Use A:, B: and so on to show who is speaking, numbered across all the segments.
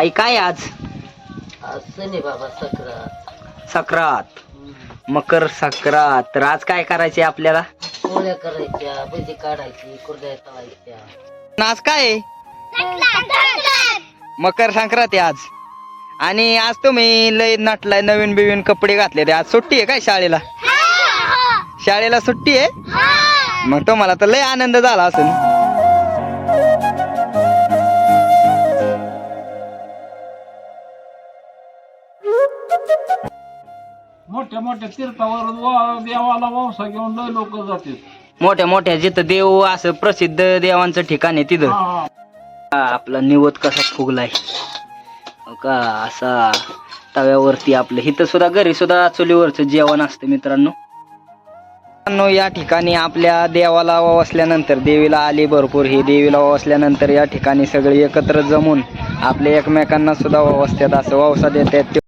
A: आई काय आज.
B: बाबा सक्रात.
A: सक्रात. मकर सक्रात. तर आज काय करायचे आपल्याला?
B: पोळ्या करायच्या भजी काढायची कुरड्या तळायच्या.
A: आणि आज काय आहे? मकर संक्रांत आहे आज. आणि आज तुम्ही लय नटलाय नवीन बिवीन कपडे घातले ते आज सुट्टी आहे काय शाळेला? शाळेला सुट्टी आहे? मग तुम्हाला तर लय आनंद झाला असेल.
C: मोठ्या मोठ्या तीर्थावर वा- देवाला घेऊन लय लोक
A: मोठ्या मोठ्या जिथं देव असं प्रसिद्ध देवांचं ठिकाण आहे तिथं.
C: हा.
A: हा, आपला निवत कसा फुगलाय. हो का असा तव्यावरती आपलं इथं सुद्धा घरी सुद्धा चुलीवरचं जेवण असतं मित्रांनो. मित्रांनो, या ठिकाणी आपल्या देवाला वसल्यानंतर देवीला आली भरपूर. ही देवीला वसल्यानंतर या ठिकाणी सगळे एकत्र जमून आपल्या एकमेकांना सुद्धा वसतात असं ववसा देतात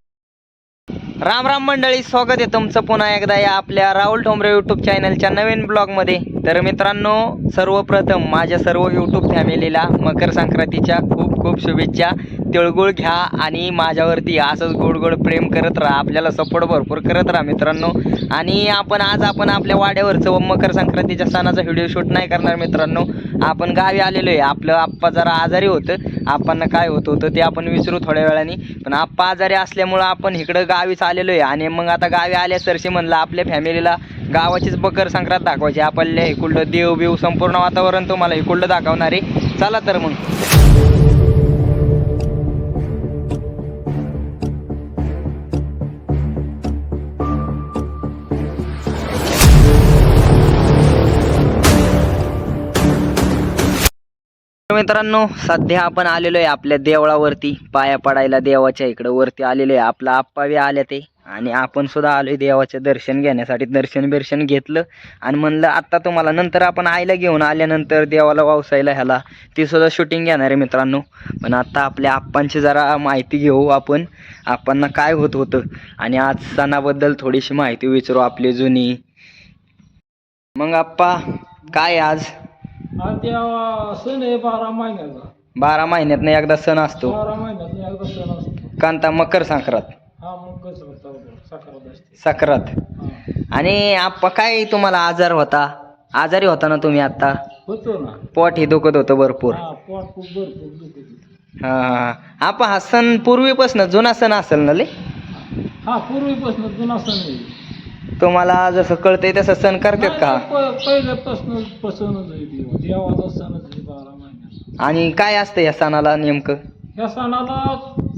A: राम राम मंडळी स्वागत आहे तुमचं पुन्हा एकदा या आपल्या राहुल ठोंबरे यूट्यूब चॅनलच्या नवीन ब्लॉगमध्ये तर मित्रांनो सर्वप्रथम माझ्या सर्व यूट्यूब फॅमिलीला मकर संक्रांतीच्या खूप खूप शुभेच्छा. तिळगुळ घ्या आणि माझ्यावरती असंच गोड गोड प्रेम करत राहा. आपल्याला सपोर्ट भरपूर करत राहा मित्रांनो. आणि आपण आज आपण आपल्या वाड्यावरचं व मकर संक्रांतीच्या सणाचा व्हिडिओ शूट नाही करणार मित्रांनो. आपण गावी आलेलो आहे. आपलं आप्पा जरा आजारी होतं. आप्पांना काय होत होतं ते आपण विचारू थोड्या वेळाने. पण आप्पा आजारी असल्यामुळं आपण इकडं गावीच आलेलो आहे. आणि मग आता गावी आल्या सरशी म्हणलं आपल्या फॅमिलीला गावाचीच मकर संक्रांत दाखवायची. आपल्या इकडलं देव बिव संपूर्ण वातावरण तुम्हाला इकडलं दाखवणार आहे. चला तर मग. मित्रांनो सध्या आपण आलेलो आहे आपल्या देवळावरती पाया पडायला देवाच्या इकडं वरती आलेलो आहे आपला आप्पा बी आल्या ते. आणि आपण सुद्धा आलोय देवाचे दर्शन घेण्यासाठी दर्शन बिर्शन घेतलं. आणि म्हणलं आता तुम्हाला नंतर आपण आईला घेऊन आल्यानंतर देवाला वावसायला ह्याला ती सुद्धा शूटिंग घेणार आहे मित्रांनो. पण आता आपल्या आप्पांची जरा माहिती घेऊ आपण. आप्पांना काय होत होतं. आणि आज सणाबद्दल थोडीशी माहिती विचारू आपली जुनी. मग आप्पा काय आज?
C: सण आहे बारा महिन्याचा.
A: बारा महिन्यातनं एकदा सण असतो.
C: बारा महिन्यात एकदा सण असतो.
A: कांता मकर संक्रांत.
C: हा मग कसं होता साखरात असते.
A: सक्रात.
C: हा.
A: आणि आप्पा काय तुम्हाला आजार होता? आजारी होता ना तुम्ही आता
C: होतो ना.
A: पोट हे दुखत होतं भरपूर.
C: हा पोट खूप भरपूर दुखत होतं.
A: हा. आप्पा हा सण पूर्वीपासून जुना सण असेल ना ले
C: हा पूर्वीपासून जुना सण आहे.
A: तुम्हाला जसं कळतंय तसं सण करतात का?
C: पहिल्यापासून पसंतच आहे देवा देवाचा सणच आहे बारा महिन्याचा
A: आणि काय असतं या सणाला नेमकं?
C: ह्या सणाला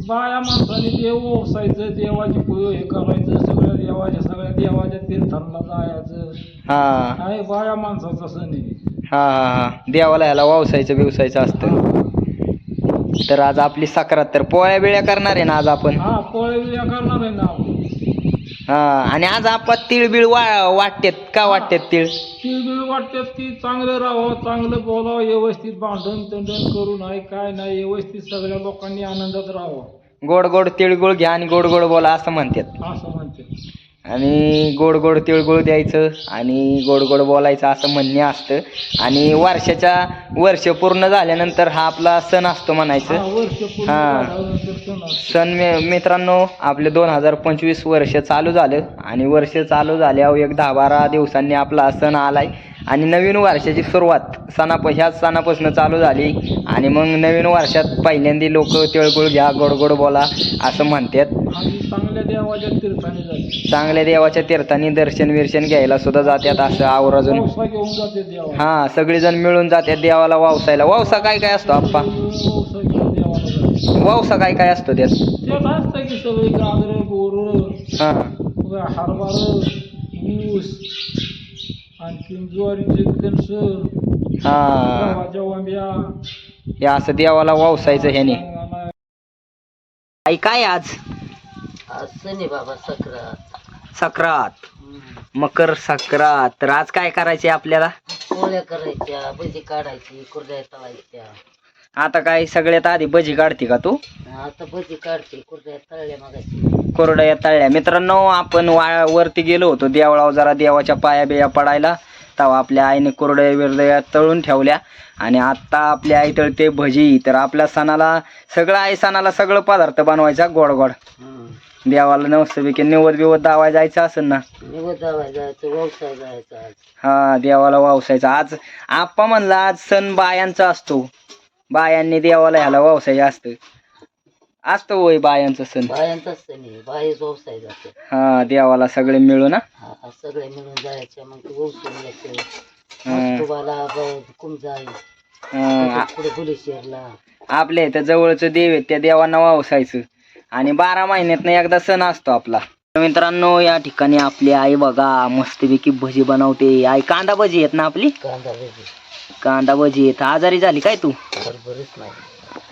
C: बाया माणसाने देव ओसायचं देवाची पूजा हे करायचं सगळ्या देवाच्या सगळ्या देवाच्या तीर्थांना जायचं.
A: हा.
C: काय बाया माणसाचा सण आहे.
A: हा हा हा. देवाला ह्याला वावसायचं बिवसायचं असतं. तर आज आपली सक्रात तर पोळ्या बिळ्या करणार आहे ना आज आपण?
C: हा पोळे बिया करणार आहे ना आपण.
A: हा आणि आज आपण तिळ बिळ वा वाटतेत. का वाटतेत तिळ?
C: तिळबिळ वाटतात की चांगलं राहावं चांगलं बोलावं व्यवस्थित भांडण तंडण करू नाही काय नाही व्यवस्थित सगळ्या लोकांनी आनंदात राहावं.
A: गोड गोड तिळगुळ घ्या आणि गोड गोड बोला असं म्हणतात.
C: असं म्हणते
A: आणि गोड गोड तिळगुळ द्यायचं आणि गोड गोड बोलायचं असं म्हणणे असतं. आणि वर्षाच्या वर्ष पूर्ण झाल्यानंतर हा आपला सण असतो
C: हा
A: म्हणायचं हा.
C: सण
A: मी मित्रांनो आपले दोन हजार पंचवीस वर्ष चालू झालं. आणि वर्ष चालू झाल्यावर एक दहा बारा दिवसांनी आपला सण आलाय. आणि नवीन वर्षाची सुरुवात सणाप ह्याच सणापासून चालू झाली. आणि मग नवीन वर्षात पहिल्यांदा लोक तिळगुळ घ्या गोड गोड बोला असं म्हणतात.
C: चांगल्या देवाच्या तीर्थाने
A: दर्शन विर्शन घ्यायला सुद्धा जातात असं आवर्जून हा सगळेजण मिळून जातात देवाला वावसायला. वावसा काय काय असतो आप्पा? वावसा काय काय असतो त्यात? हा.
C: आणखीन ज्वारीचे कणस
A: हा.
C: गव्हाच्या वांब्या
A: हे असं देवाला वावसायचं ह्याने आई काय आज?
B: सनी बाबा सक्रात.
A: सक्रात. मकर सक्रात. तर आज काय करायचे आपल्याला?
B: पोळ्या करायच्या भजी काढायची कुरड्या तळायच्या.
A: आता काय सगळ्यात आधी भजी काढते का तू?
B: आता भजी काढते कुरड्या तळल्या मागायची
A: कोरड्या तळल्या. मित्रांनो आपण वा वरती गेलो होतो देवळावर जरा देवाच्या पाया बिया पडायला. तेव्हा आपल्या आईने कोरड्या बिरड्या तळून ठेवल्या. आणि आत्ता आपली आई तळते भजी. तर आपल्या सणाला सगळं आई सणाला सगळं पदार्थ बनवायचा गोड गोड. देवाला नवस्तपैकी निवद बिवद दावाय जायचं असेल ना? हा देवाला वावसायचा. आज आप्पा म्हणला आज सण बायांचा असतो. बायांनी देवाला ह्याला वावसायचं असतं असतो होय बायांचा सण.
B: बायांचाच सण आहे. बाहेर व्यवसाय जाते
A: हा देवाला सगळे मिळून हा.
B: हा हा, सगळे मिळून जायचे. मग ते व्यवसाय यायचं. मस्तुबाला कुंजाई.
A: हा,
B: पुढे बुलेश्वरला
A: आपल्या इथं जवळचं देव आहे त्या देवांना वावसायचं. आणि बारा महिन्यातनं एकदा सण असतो आपला. तर मित्रांनो या ठिकाणी आपली आई बघा मस्तपैकी भजी बनवते. आई कांदा भजी आहेत ना आपली?
B: कांदा भजी.
A: कांदा भजी आहेत आजारी झाली काय तू?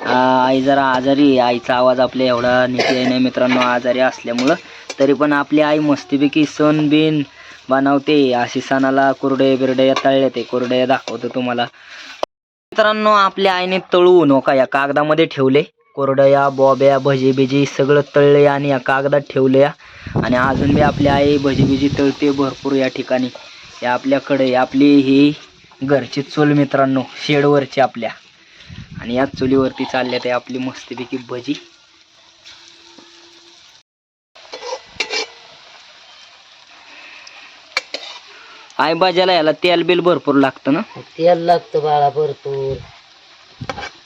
A: आ, आई जरा आजारी आहे. आईचा आवाज आपल्या एवढा नीट आहे नाही मित्रांनो आजारी असल्यामुळं. तरी पण आपली आई मस्तपैकी सण बिन बनवते. अशी सणाला कुरडे बिरडे तळले ते कुरडे दाखवतो तुम्हाला. मित्रांनो आपल्या आईने तळून हो का या कागदामध्ये ठेवले. कोरडया बॉब्या भजी बिजी सगळं तळले आणि या कागदात ठेवले. आणि अजून बी आपली आई भजी बिजी तळते भरपूर या ठिकाणी. या आपल्याकडे आपली ही घरची चूल मित्रांनो शेडवरची आपल्या. आणि याच चुलीवरती चालल्या ते आपली मस्तपैकी भजी. आई भाज्याला याला तेल बिल भरपूर लागतं ना?
B: तेल लागतं बाळा भरपूर.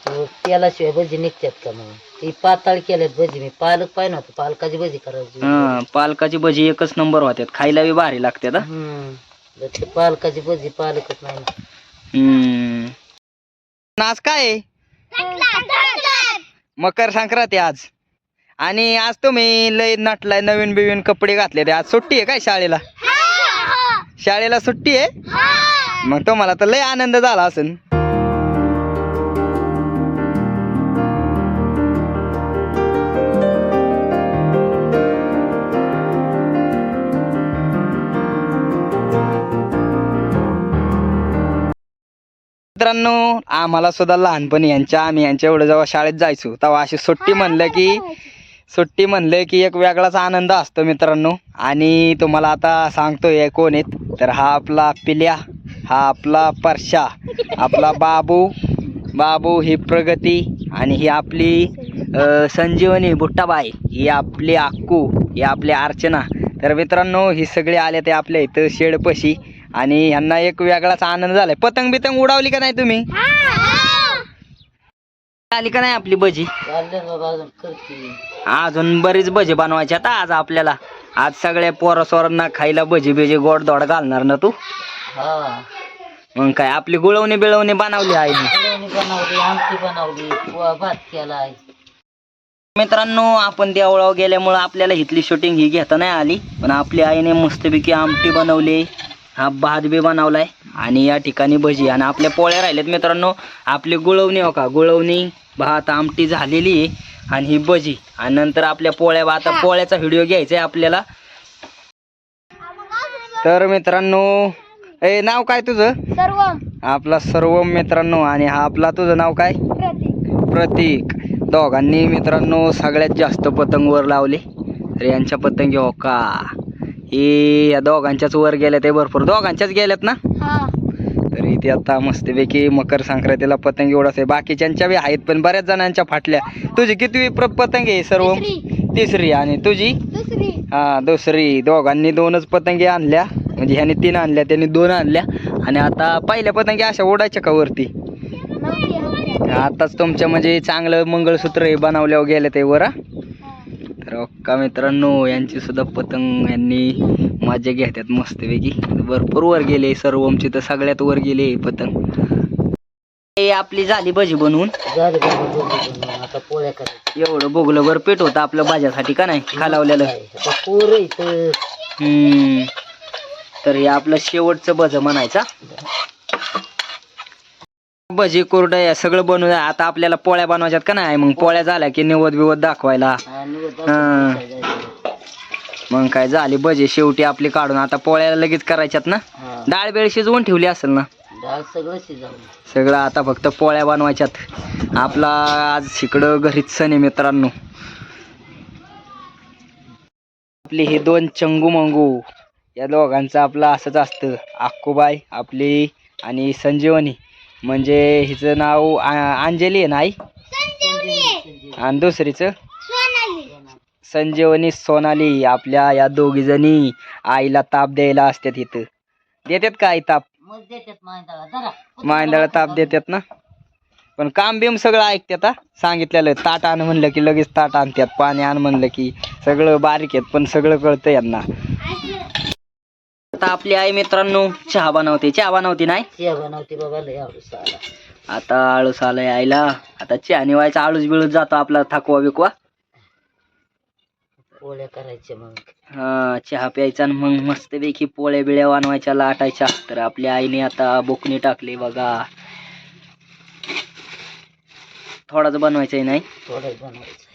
B: मग तेलाशिवाय भजी निघतात का मग? ती पाताळ केल्यात भजी. मी पालक पाहिजे नव्हतं पालकाची भजी करायची
A: हा पालकाची भजी एकच नंबर होत्यात. खायला बी भारी लागतात हा.
B: हम्म. ते पालकाची भजी पालकच नाही. ना.
A: हम्म. आज काय आहे? मकर संक्रांती आज. आणि आज तुम्ही लय नटलाय नवीन बिवीन कपडे घातले ते आज सुट्टी आहे काय शाळेला? शाळेला सुट्टी आहे? मग तुम्हाला तर लय आनंद झाला असेल. मित्रांनो आम्हाला सुद्धा लहानपणी यांच्या आम्ही यांच्या एवढं जेव्हा शाळेत जायचो तेव्हा अशी सुट्टी म्हणलं की सुट्टी म्हणलं की एक वेगळाच आनंद असतो मित्रांनो. आणि तुम्हाला आता सांगतोय कोण आहेत? तर हा आपला पिल्या हा आपला परशा आपला बाबू. बाबू ही प्रगती आणि ही आपली संजीवनी बुट्टाबाई ही आपली अक्कू ही आपली अर्चना. तर मित्रांनो ही सगळी आले ते आपल्या इथं शेडपशी. आणि यांना एक वेगळाच आनंद झालाय. पतंग बितंग उडावली का नाही तुम्ही? आली का नाही आपली भजी?
B: अजून करते.
A: अजून बरीच भजी बनवायची आता आज आपल्याला. आज सगळ्या पोरासोरांना खायला भजी बिजी गोड दोड घालणार ना तू?
B: हा.
A: मग काय आपली गुळवणी बिळवणी बनवली आईने
B: बिर्याणी बनवली आमटी बनवली पोहा भात केलाय
A: मित्रांनो आपण देवळावर गेल्यामुळं आपल्याला इथली शूटिंग ही घेता नाही आली. पण आपल्या आईने मस्तपैकी आमटी बनवली. हा भात बी बनवलाय आणि या ठिकाणी भजी. आणि आपल्या पोळ्या राहिल्यात मित्रांनो. आपली गुळवणी हो का? गुळवणी भात आमटी झालेली आहे आणि ही भजी. आणि नंतर आपल्या पोळ्या आता पोळ्याचा व्हिडिओ घ्यायचा आहे आपल्याला. तर मित्रांनो ए नाव काय तुझं?
D: सर्व.
A: आपला सर्व मित्रांनो आणि हा आपला तुझं नाव काय?
D: प्रतीक.
A: प्रतीक. दोघांनी मित्रांनो सगळ्यात जास्त पतंग वर लावले. तर यांच्या पतंगी हो का? हे या दोघांच्याच वर गेल्या ते भरपूर. दोघांच्याच गेल्यात ना?
D: हा.
A: तर इथे आता मस्तपैकी मकर संक्रांतीला पतंग एवढाच आहे. बाकीच्यांच्या बी आहेत पण बऱ्याच जणांच्या फाटल्या. तुझी किती पतंग आहे सर्व?
D: तिसरी.
A: तिसरी. आणि तुझी? हा दुसरी. दोघांनी दोनच पतंगी आणल्या. म्हणजे ह्याने तीन आणल्या त्यांनी दोन आणल्या. आणि आता पहिल्या पतंगी अशा उडायच्या का वरती? आताच तुमच्या म्हणजे चांगलं मंगळसूत्र हे बनवल्यावर गेलं ते वर. तर का मित्रांनो यांची सुद्धा पतंग यांनी मजा घेतात मस्तपैकी. भरपूर वर गेले सर्व आमची तर सगळ्यात वर गेले पतंग. हे आपली झाली भजी बनवून.
B: आता पोळ्या करायच्या.
A: एवढं बोगलं बर पेट होतं आपल्या भाज्यासाठी का नाही? खालावलेलं.
B: काय, आता पोरं इथं
A: हम्म. तर हे आपलं शेवटचं भज म्हणायचा. भजी कोरडं या सगळं बनवून आता आपल्याला पोळ्या बनवायच्यात का नाही? मग पोळ्या झाल्या की निवद बिवद दाखवायला. हा. मग काय झाली भजी शेवटी आपली काढून. आता पोळ्या लगेच करायच्यात ना? डाळ बेळ शिजवून ठेवली असेल ना?
B: डाळ सगळं शिजवलं
A: सगळं आता फक्त पोळ्या बनवायच्यात. आपला आज इकडं घरीच सण आहे मित्रांनो. आपली हे दोन चंगू मंगू. या दोघांचं आपलं असंच असतं. अक्कूबाई आपली आणि संजीवनी. म्हणजे हिचं नाव अंजली आहे ना आई? आणि दुसरीचं? संजीवनी सोनाली आपल्या या दोघी जणी आईला ताप द्यायला असतात इथं. देतात का आई ताप?
B: मग देतात मांदाळा
A: ताप देतात ना? पण काम बिम सगळं ऐकतात हा? सांगितलेलं ताट आण म्हणलं की लगेच ताट आणतात पाणी आण म्हणलं की सगळं बारीक आहेत पण सगळं कळतं यांना. आता आपली आई मित्रांनो चहा बनवते. चहा बनवते नाही?
B: चिया बनवते बाबा लय आला.
A: आता आळूस आलाय आईला. आता चहा निवायचा आळूस बिळूस जातो आपला थकवा बिकवा.
B: पोळ्या करायच्या मग.
A: हा चहा प्यायचा आणि मग मस्तपैकी पोळ्या बिळ्या बनवायच्या लाटायच्या. तर आपल्या आईने आता बोकणी टाकली बघा. थोडाच बनवायचं आहे नाही?
B: थोडं बनवायचं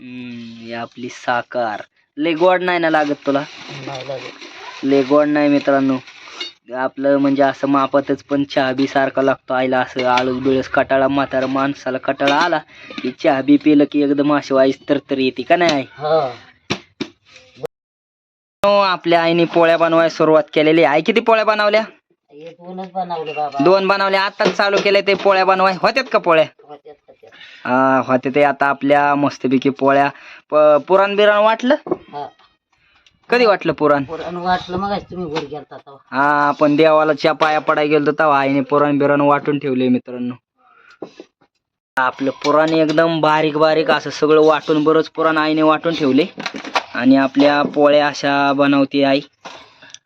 A: हम्म, आपली साकार लय गोड नाही ना लागत तुला?
B: नाही लागत.
A: लय गोड नाही मित्रांनो. आपलं म्हणजे असं मापातच पण चहा बी सारखा लागतो आईला असं. आळूस बिळूस कटाळा म्हातारा माणसाला कटाळा आला की चहा बी पिलं की एकदम अशी वाईस तर तर येते का नाही?
B: हा.
A: आपल्या आईने पोळ्या बनवायला सुरुवात केलेली. आहे आई किती पोळ्या बनवल्या?
B: बनवले
A: दोन बनवल्या आताच चालू केले ते पोळ्या बनवाय. होत्यात का पोळ्या. हा होते ते. आता आपल्या मस्तपैकी पोळ्या पुराण बिराण वाटलं? कधी वाटलं पुराण
B: पुरण वाटलं मग तुम्ही वर गेलता तेव्हा.
A: हा आपण देवाला च्या पाया पडाय गेलो तेव्हा आईने पुराण बिराण वाटून ठेवले मित्रांनो. आपलं पुराण एकदम बारीक बारीक असं सगळं वाटून बरंच पुराण आईने वाटून ठेवले आणि आपल्या पोळ्या अशा बनवते आई.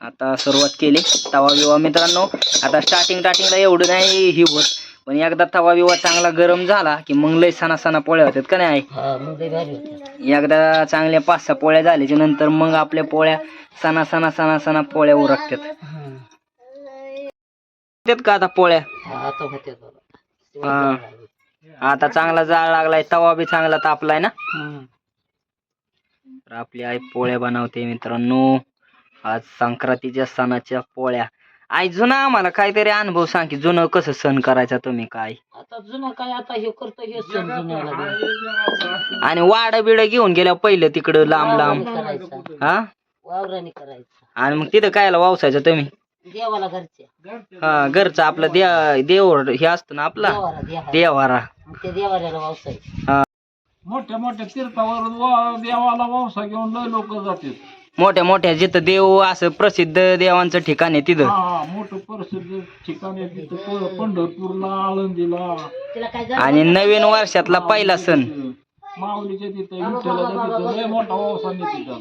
A: आता सुरुवात केली. तवा बिवा मित्रांनो आता स्टार्टिंग स्टार्टिंगला एवढं नाही ही होत. पण एकदा तवा बिवा चांगला गरम झाला की मग लय सणा सणा पोळ्या होतात का नाही आई?
B: हा मग लय भारी होत्या.
A: एकदा चांगल्या पाच सहा पोळ्या झाल्याच्यानंतर मग आपल्या पोळ्या सणा सणा सणा सणा पोळ्या उरकतात का आता पोळ्या?
B: हा, आता होत्यात बाबा.
A: हा. आता चांगला जाळ लागलाय तवा बी चांगला तापलाय ना?
B: हम्म.
A: तर आपली आई पोळ्या बनवते मित्रांनो. आज संक्रांतीच्या सणाच्या पोळ्या. आई जुना आम्हाला काहीतरी अनुभव सांग की जुनं कसं सण करायचा तुम्ही काय?
B: आता जुनं काय आता हे करतो हे सण जुन्याला बी.
A: आणि वाड बिड घेऊन गेल्या पहिलं तिकडं लांब लांब.
B: करायचा.
A: हा?
B: वावराने करायचा.
A: आणि मग तिथं कायला वावसायचं तुम्ही?
B: देवाला घरच्या
A: हा घरचं आपलं दे देव हे असतो ना आपला?
B: देवाला देहा
A: देवारा.
B: त्या देवाऱ्याला वावसायचं.
C: मोठ्या मोठ्या तीर्थावर वा- देवाला वावसा घेऊन लय लोक जातात.
A: मोठ्या मोठ्या जिथं देव असं प्रसिद्ध देवांचं ठिकाण आहे तिथं.
C: हा मोठं प्रसिद्ध ठिकाण आहे तिथं. प- पंढरपूरला आळंदीला.
A: आणि नवीन वर्षातला पहिला सण.
C: माऊलीच्या तिथं विठ्ठलाच्या तिथं. लय मोठा वावसा तिथं.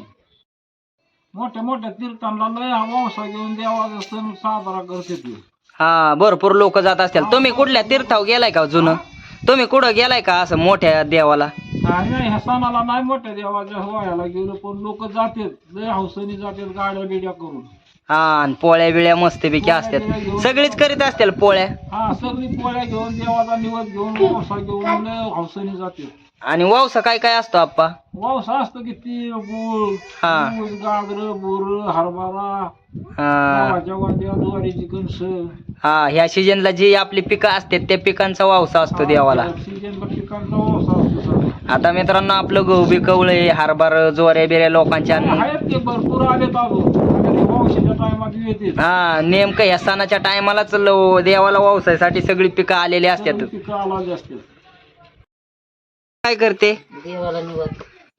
C: मोठ्या मोठ्या तीर्थांना लय हा वावसा घेऊन देवाचा सण साजरा करते ते.
A: हा भरपूर लोक जात असतील. तुम्ही कुठल्या तीर्थावर गेलाय का जुनं तुम्ही कुठं गेलाय का असं मोठ्या देवाला?
C: नाही नाही ह्या सणाला नाही मोठ्या देवाच्या व्हायला गेलो पण लोक जातात. लय हौसनी जातात गाड्या बिड्या करून.
A: हा आणि पोळ्या बिळ्या मस्तपैकी असतात. सगळीच करीत असतील पोळ्या?
C: हा सगळी पोळ्या घेऊन देवाचा निवड घेऊन वावसा घेऊन लय हौसनी जातात.
A: आणि वावसा काय काय असतो आप्पा?
C: वावसा असतो की तीळ गुळ
A: हा.
C: ऊस, गाजर बोर हरभरा
A: हा.
C: गव्हाच्या वाट्या ज्वारीची कणस.
A: हा ह्या सीजनला जी आपली पिकं असतात त्या पिकांचा वावसा असतो देवाला.
C: सीजनला पिकांचा वावसा असतो.
A: आता मित्रांनो आपलं गहू बी कवळे हारभार जोऱ्या बिऱ्या लोकांच्या
C: ते ते
A: हा नेमकं ह्या सणाच्या टायमालाच देवाला वावसायसाठी सगळी पिकं आलेली असतात.
C: पिकं आला असतात.
A: काय करते?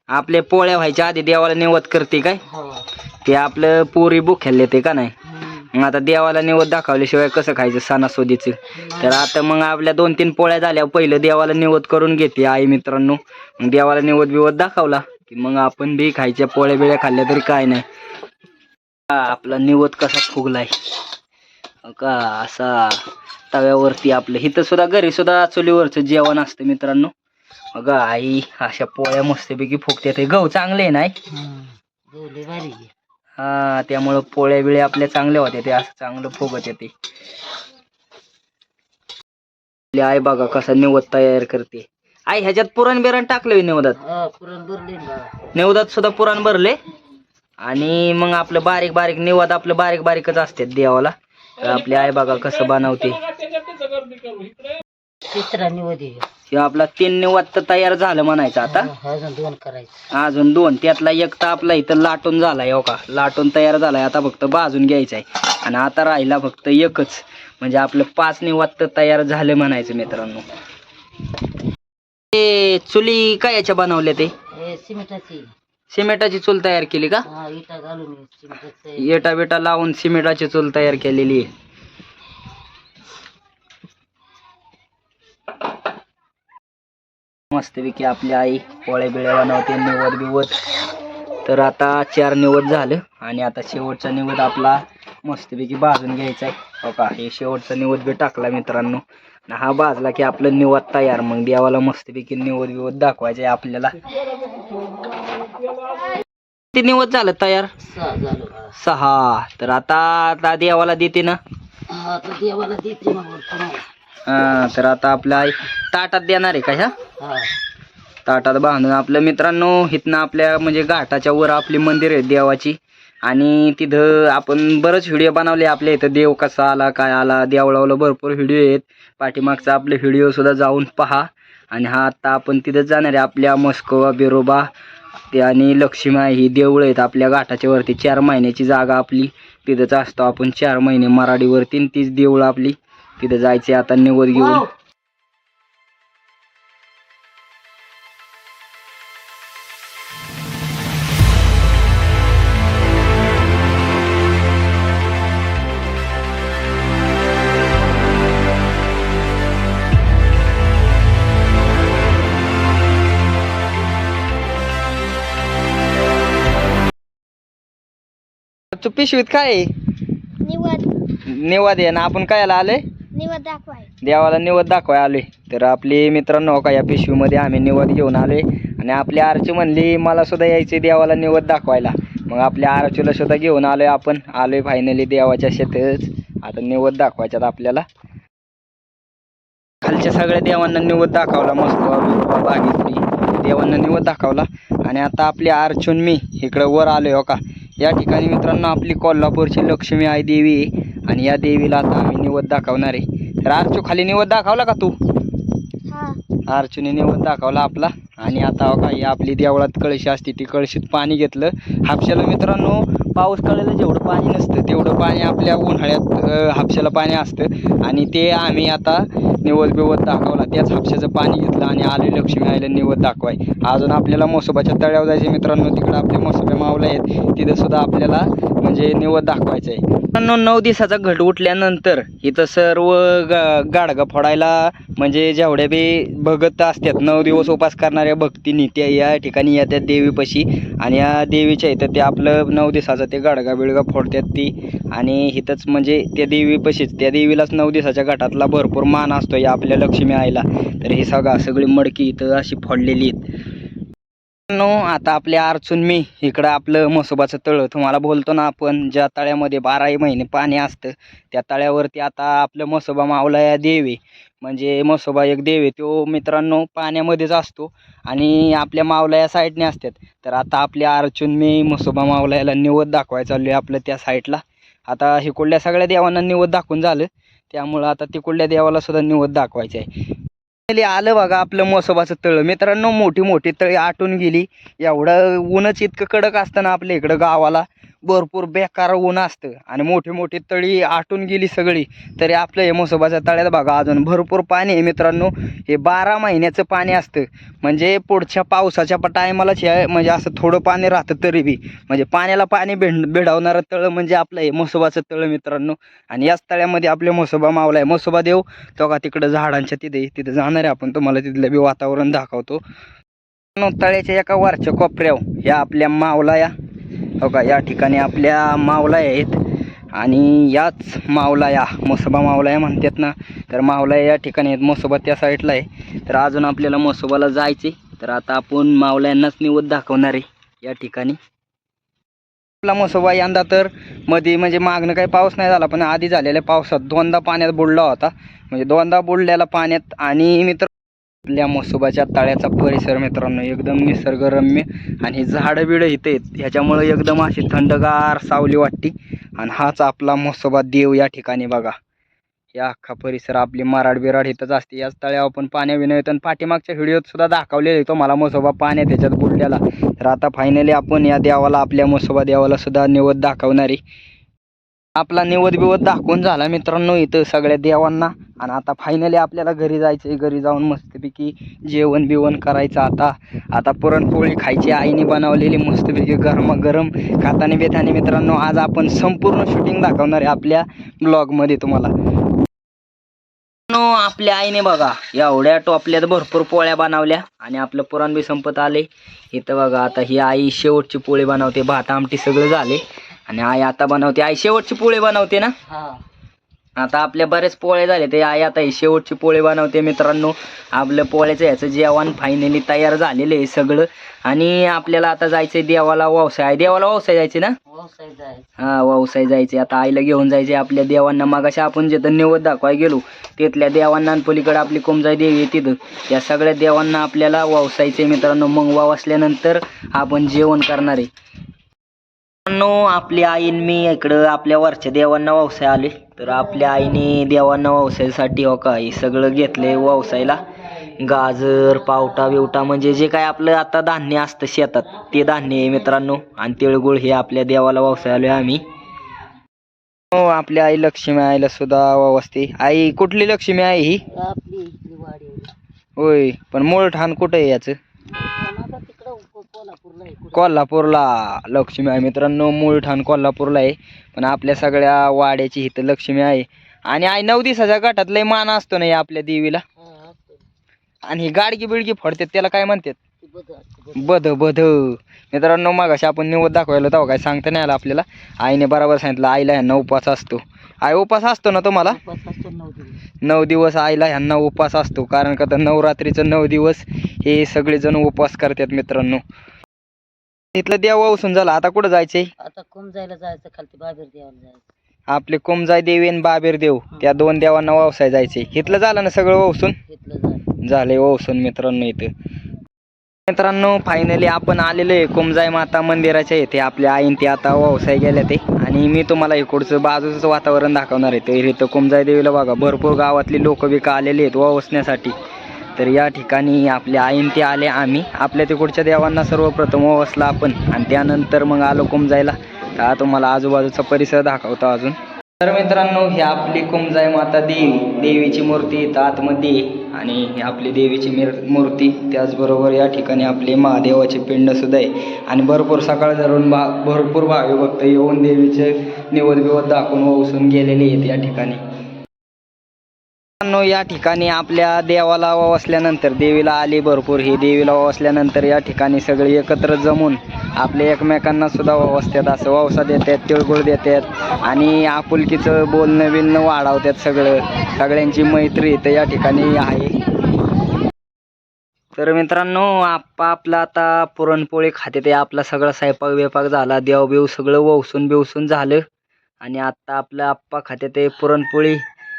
A: आपले पोळ्या व्हायच्या आधी देवाला निवत करते काय?
B: हा.
A: ते आपलं पोरी बुख्याला येते का नाही. मग आता देवाला निवत दाखवल्याशिवाय कसं खायचं सणासुदीचं? तर आता मग आपल्या दोन तीन पोळ्या झाल्या पहिलं देवाला निवत करून घेते आई मित्रांनो. मग देवाला निवत बिवत दाखवला की मग आपण बी खायच्या पोळ्या बिळ्या खाल्ल्या तरी काय नाही. आपला निवत कसा फुगलाय. का असा तव्यावरती आपलं इथं सुद्धा घरी सुद्धा चुलीवरचं जेवण असतं मित्रांनो. अगं आई अशा पोळ्या मस्तपैकी फुगते ते गहू चांगले आहे नाही हा त्यामुळं पोळ्या बिळ्या आपल्या चांगल्या होत्या ते असं चांगलं फुगत येते. आई बघा कसा निवद तयार करते. आई ह्याच्यात पुरण बिरण टाकलं निवदात. निवदात सुद्धा पुरण भरले. आणि मग आपलं बारीक बारीक निवद आपलं बारीक बारीकच असते देवाला. आपली आई बघा कसं बनवते.
B: तिसरा निवड
A: हे आपला तीन निवद तर तयार झालं म्हणायचं आता.
B: हा, अजून दोन करायचे.
A: अजून दोन. त्यातला एक तर आपला इथं लाटून झालाय हो का? लाटून तयार झालाय. आता फक्त भाजून घ्यायचं आहे आणि आता राहिला फक्त एकच. म्हणजे आपलं पाच निवात तयार झालं म्हणायचं मित्रांनो. ते चुली काय याच्या बनवल्या ते?
B: हे सिमेंटाची.
A: सिमेंटाची चूल तयार केली का?
B: हा इटा घालून सिमेंटाचं.
A: येटा बेटा लावून सिमेंटाची चूल तयार केलेली आहे. मस्तपैकी आपली आई पोळ्या बिळ्या बनवते निवद बिवद तर आता चार निवद झालं आणि आता शेवटचा निवद आपला मस्तपैकी भाजून घ्यायचा आहे. हो का? हे शेवटचा निवद बी टाकला मित्रांनो. हा भाजला की आपलं निवद तयार. मग देवाला मस्तपैकी निवद बिवद दाखवायचं आहे आपल्याला. ते निवद झालं तयार?
B: सहा
A: तर आता आता देवाला देते ना?
B: हा देवाला देते
A: हा, तर आता आपल्या आई ताटात देणार आहे का ह्या?
B: हा
A: ताटात बांधून आपलं मित्रांनो इथनं आपल्या म्हणजे घाटाच्या वर आपली मंदिर आहे देवाची. आणि तिथं आपण बरंच व्हिडिओ बनवले आपल्या इथं. देव कसा आला काय आला देवळावला भरपूर व्हिडिओ आहेत. पाठीमागचा आपले व्हिडिओ सुद्धा जाऊन पहा. आणि हा आता आपण तिथं जाणार आहे आपल्या मस्कोवा बिरोबा ते आणि लक्ष्मी ही देवळं आहेत आपल्या घाटाच्या वरती. चार महिन्याची जागा आपली तिथंच असतो. आपण चार महिने मराठीवरती तीच देवळं आपली. तिथं जायचे आता निवड घेऊन. पिशवीत काय आहे?
D: निवड
A: निवाद आहे ना. आपण काय आलोय
D: निवड दाखवाय.
A: देवाला निवद दाखवाय आलोय. तर आपली मित्रांनो हो का या पिशवीमध्ये आम्ही निवद घेऊन आलोय. आणि आपली आरची म्हणली मला सुद्धा यायचे देवाला निवद दाखवायला. मग आपल्या आरचूला सुद्धा घेऊन आलोय आपण. आलोय फायनली देवाच्या शेतच आता निवद दाखवायच्यात आपल्याला. खालच्या सगळ्या देवांना निवद दाखवला मस्त बागेतली देवांना निवद दाखवला. आणि आता आपली अर्चून मी इकडं वर आलोय हो का. या ठिकाणी मित्रांनो आपली कोल्हापूरची लक्ष्मी आई देवी आहे आणि या देवीला आता आम्ही निवद दाखवणार आहे. तर अर्चू खाली निवद दाखवला का तू?
D: हा.
A: अर्चूने निवद दाखवला आपला. आणि आता का ही आपली देवळात कळशी असते ती कळशीत पाणी घेतलं. हापशाला मित्रांनो पाऊस काळाला जेवढं पाणी नसतं तेवढं पाणी आपल्या उन्हाळ्यात हापशाला पाणी असतं. आणि ते आम्ही आता निवद बिवद दाखवला. त्याच हापशाचं पाणी घेतलं आणि आले लक्ष्मी आईला निवद दाखवाय. अजून आपल्याला मोसोबाच्या तळ्यावर जायचे मित्रांनो. तिकडं आपले मोसोबे मावले आहेत. तिथं सुद्धा आपल्याला म्हणजे निवद दाखवायचं आहे नऊ दिवसाचा घट उठल्यानंतर इथं सर्व गा गाडगा फोडायला म्हणजे जेवढ्या बी भगत असतात नऊ दिवस उपास करणाऱ्या भक्तीनी त्या या ठिकाणी येतात देवीपाशी. आणि या देवीच्या इथं ते आपलं नऊ दिवसाचं ते गाडगा बिळगा फोडतात ती. आणि इथंच म्हणजे त्या देवीपाशीच त्या देवीलाच नऊ दिवसाच्या घाटातला भरपूर मान असतो या आपल्या लक्ष्मी आईला. तर ही सगळा सगळी मडकी इथं अशी फोडलेली आहेत. नो आता आपल्या अर्चून मी इकडं आपलं म्हसोबाचं तळं. तुम्हाला बोलतो ना आपण ज्या तळ्यामध्ये बाराही महिने पाणी असतं त्या तळ्यावरती आता आपलं म्हसोबा मावला या देवी. म्हणजे म्हसोबा एक देव आहे तो मित्रांनो पाण्यामध्येच असतो आणि आपल्या मावला या साईडने असतात. तर आता आपल्या अर्चून मी म्हसोबा मावलायाला निवद दाखवायला चाललो आहे आपलं त्या साईडला आता हिकुडल्या सगळ्या देवांना निवद दाखवून झालं त्यामुळं आता तिकुडल्या देवाला सुद्धा निवद दाखवायचं आहे आलं बघा आपलं मोसोबाचं तळ. मित्रांनो मोठी मोठी तळी आटून गेली. एवढं ऊनच इतकं कडक असतं ना आपल्या इकडं गावाला. भरपूर बेकार ऊन असतं. आणि मोठी मोठी तळी आटून गेली सगळी तरी आपलं हे मोसोबाच्या तळ्यात बघा अजून भरपूर पाणी आहे मित्रांनो. हे बारा महिन्याचं पाणी असतं. म्हणजे पुढच्या पावसाच्या टायमालाच हे म्हणजे असं थोडं पाणी राहतं तरी बी. म्हणजे पाण्याला पाणी भेड भेडावणारं तळं म्हणजे आपलं हे म्हसोबाचं तळं मित्रांनो. आणि याच तळ्यामध्ये आपले म्हसोबा मावला आहे म्हसोबा देव तो का तिकडं झाडांच्या तिथे तिथे जाणार आहे आपण. तुम्हाला तिथलं बी वातावरण दाखवतो. तळ्याच्या एका वरच्या कोपऱ्यावर या आपल्या मावला या. हो का या ठिकाणी आपल्या मावला आहेत. आणि याच मावला या मावलाया मावला या म्हणतात ना. तर मावला या ठिकाणी आहेत मसोबा त्या साईडला आहे. तर अजून आपल्याला मसोबाला जायचे तर आता आपण मावला यांनाच दाखवणार आहे या ठिकाणी. आपला मसोबा यंदा तर मध्ये म्हणजे मागणं काही पाऊस नाही झाला पण आधी झालेल्या पावसात दोनदा पाण्यात बुडला होता. म्हणजे दोनदा बुडलेला पाण्यात आणि मित्र आपल्या म्हसोबाच्या तळ्याचा परिसर मित्रांनो एकदम निसर्गरम्य आणि झाडं बिडं इथे आहेत ह्याच्यामुळं एकदम अशी थंडगार सावली वाटते. आणि हाच आपला म्हसोबा देव या ठिकाणी बघा. या अख्खा परिसर आपली मराड बिराड इथंच असते. याच तळ्यावर पण पाण्या विनय आणि पाठीमागच्या व्हिडिओत सुद्धा दाखवलेले मला मसोबा पाण्या त्याच्यात बुडलेला. तर आता फायनली आपण या देवाला आपल्या मसोबा देवाला सुद्धा निवद दाखवणारी. आपला निवद बिवद दाखवून झाला मित्रांनो इथं सगळ्या देवांना. आणि आता फायनली आपल्याला घरी जायचं आहे घरी जाऊन मस्तपैकी जेवण बिवण करायचं आता. आता पुरणपोळी खायची आईने बनवलेली मस्तपैकी गरमागरम खाताने बेताने मित्रांनो आज आपण संपूर्ण शूटिंग दाखवणार आहे आपल्या ब्लॉगमध्ये तुम्हाला. आपल्या आईने बघा एवढ्या टोपल्यात भरपूर पोळ्या बनवल्या आणि आपलं पुराण बी संपत आले. इथं बघा आता ही आई शेवटची पोळी बनवते. भात आमटी सगळं झाले. आणि आई आता बनवते. आई शेवटची पोळी बनवते ना?
B: हा.
A: आता आपल्या बरेच पोळे झाले ते आई आता ही शेवटची पोळी बनवते मित्रांनो. आपलं पोळ्याचं ह्याचं जेवण फायनली तयार झालेलं आहे सगळं. आणि आपल्याला आता जायचंय देवाला व्यवसाय देवाला व्यवसाय जायचे ना? हा व्यवसाय जायचे आता आईला घेऊन जायचे आपल्या देवांना. मगाशी आपण जिथं निवड दाखवाय गेलो तिथल्या देवांना पलीकडे आपली कोमजाई देवी आहे तिथं. त्या सगळ्या देवांना आपल्याला व्यवसायचे मित्रांनो. मग वाव असल्यानंतर आपण जेवण करणार आहे. मित्रांनो आपली आईन मी इकडं आपल्या वरच्या देवांना व्यवसाय आले तर आपल्या आईने देवांना व्यवसायासाठी हो का हे सगळं घेतलंय व्यवसायाला गाजर पावटा बिवटा म्हणजे जे काय आपलं आता धान्य असतं शेतात ते धान्य आहे मित्रांनो. आणि तिळगुळ हे आपल्या देवाला व्यवसाय आलोय आम्ही. हो आपल्या आई लक्ष्मी आईला सुद्धा व्यवस्थित आई कुठली लक्ष्मी आहे ही? होय पण मूळ ठाण कुठं आहे याचं?
B: कोल्हापूरला
A: लक्ष्मी आहे मित्रांनो मूळ ठाण कोल्हापूरला आहे. पण आपल्या सगळ्या वाड्याची इथं लक्ष्मी आहे. आणि आई नऊ दिवसाच्या गटात लय मान असतो नाही आपल्या देवीला. आणि ही गाडगी बिडगी फोडतात त्याला काय म्हणतात. बध बध मित्रांनो मागाशी आपण निवड दाखवायला तेव्हा काय सांगता नाही आलं आपल्याला. आईने बरोबर सांगितलं आईला ह्यांना उपास असतो. आई उपास असतो ना तुम्हाला?
B: उपास नऊ दिवस.
A: आईला ह्यांना उपास असतो. कारण का तर नवरात्रीचं नऊ दिवस हे सगळेजण उपवास करतात मित्रांनो. तिथलं देव उसून झाला. आता कुठं जायचंय?
B: आता जायचं खालती बाबेर देवाला जायचं.
A: आपले कोमजाई देवी आणि बाबेर देव त्या दोन देवांना वावसाय जायचे इथलं झालं ना सगळं
B: इथलं जायचं
A: झाले. वावसून मित्रांनो इथं. मित्रांनो फायनली आपण आलेलो आहे कोमजाई माता मंदिराच्या इथे. आपल्या आईन ते आता व्यवसाय गेल्या ते. आणि मी तुम्हाला इकडचं बाजूचं वातावरण दाखवणार आहे. तर इथं कोमजाई देवीला बघा भरपूर गावातली लोक बिका आलेली आहेत ववसण्यासाठी. तर या ठिकाणी आपल्या आईन ते आले आम्ही. आपल्या तिकडच्या देवांना सर्वप्रथम वसला आपण आणि त्यानंतर मग आलो कोमजाईला. तर तुम्हाला आजूबाजूचा परिसर दाखवतो अजून. तर मित्रांनो ही आपली कुमजाई माता देवी देवीची मूर्ती इथं आतमध्ये आहे. आणि ही आपली देवीची मिर मूर्ती. त्याचबरोबर या ठिकाणी आपले महादेवाचे पिंड सुद्धा आहे. आणि भरपूर सकाळ धरून भा भरपूर भावी भक्त येऊन देवीचे निवद बिवद दाखवून वसून गेलेले आहेत या ठिकाणी. मित्रांनो, या ठिकाणी आपल्या देवाला वसल्यानंतर देवीला आली भरपूर. ही देवीला वसल्यानंतर या ठिकाणी सगळे एकत्र जमून आपले एकमेकांना सुद्धा वावसतात असं वावसा देतात तिळगुळ देतात आणि आपुलकीचं बोलणं बिलणं वाढवतात सगळं. सगळ्यांची मैत्री तर या ठिकाणी आहे. तर मित्रांनो आप्पा आपला आता पुरणपोळी खाते ते आपला सगळा स्वयंपाक बिपाक झाला. देव बिव सगळं ववसून बिवसून झालं. आणि आता आपलं आप्पा खाते ते पुरणपोळी.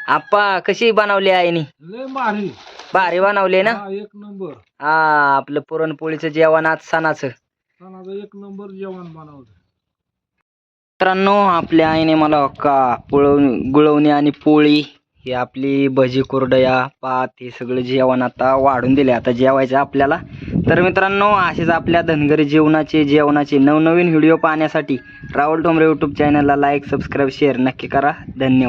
A: आप्पा कशी बनवली आईनी?
C: लय भारी.
A: भारी बनवली ना?
C: हा, एक नंबर.
A: हा आपलं पुरणपोळीचं जेवण आज सणाचं.
C: सणाचं एक नंबर जेवण बनवलं.
A: मित्रांनो आपल्या आईने मला का पुळवणी गुळवणी आणि पोळी ही आपली भजी कुरडया पात हे सगळं जेवण आता वाढून दिले. आता जेवायचं आपल्याला. तर मित्रांनो असेच आपल्या धनगरी जेवणाचे जेवणाचे नवनवीन व्हिडिओ पाहण्यासाठी राहुल ठोंबरे यूट्यूब चॅनलला लाईक सबस्क्राईब शेअर नक्की करा. धन्यवाद.